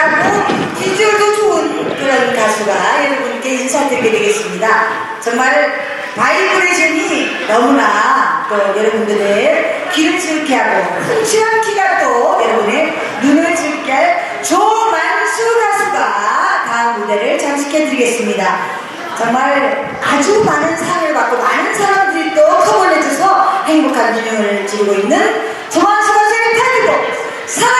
탁하고 비주얼도 좋은 그런 가수가 여러분께 인사드리게 되겠습니다. 정말 바이브레이션이 너무나 또 여러분들의 귀를 즐게 하고 훔치한 키가 또 여러분의 눈을 즐게 할 조만수 가수가 다음 무대를 장식해드리겠습니다. 정말 아주 많은 사랑을 받고 많은 사람들이 또 커버를 해줘서 행복한 균형을 지르고 있는 조만수 가수의 타이틀곡 사랑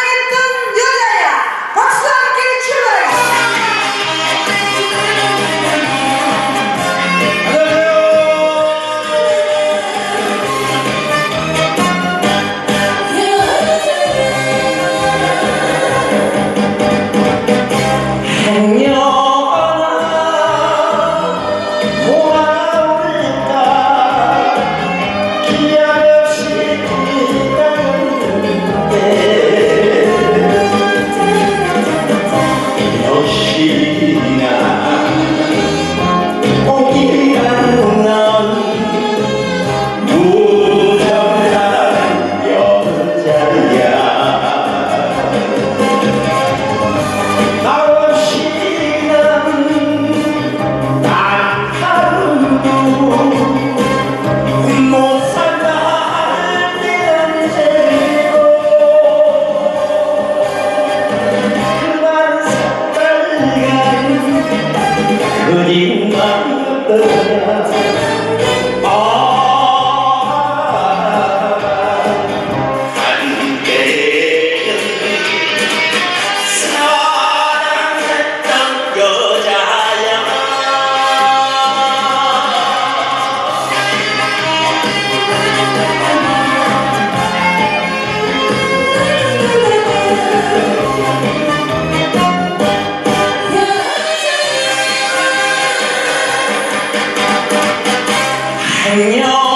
tantas 행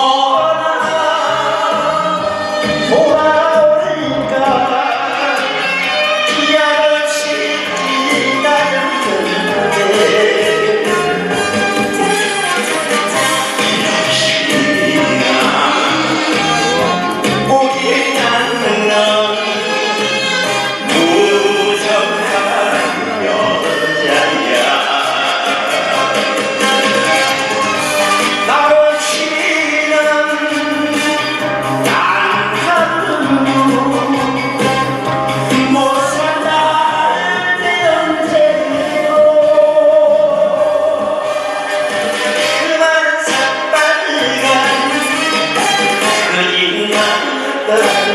그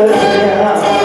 Dari?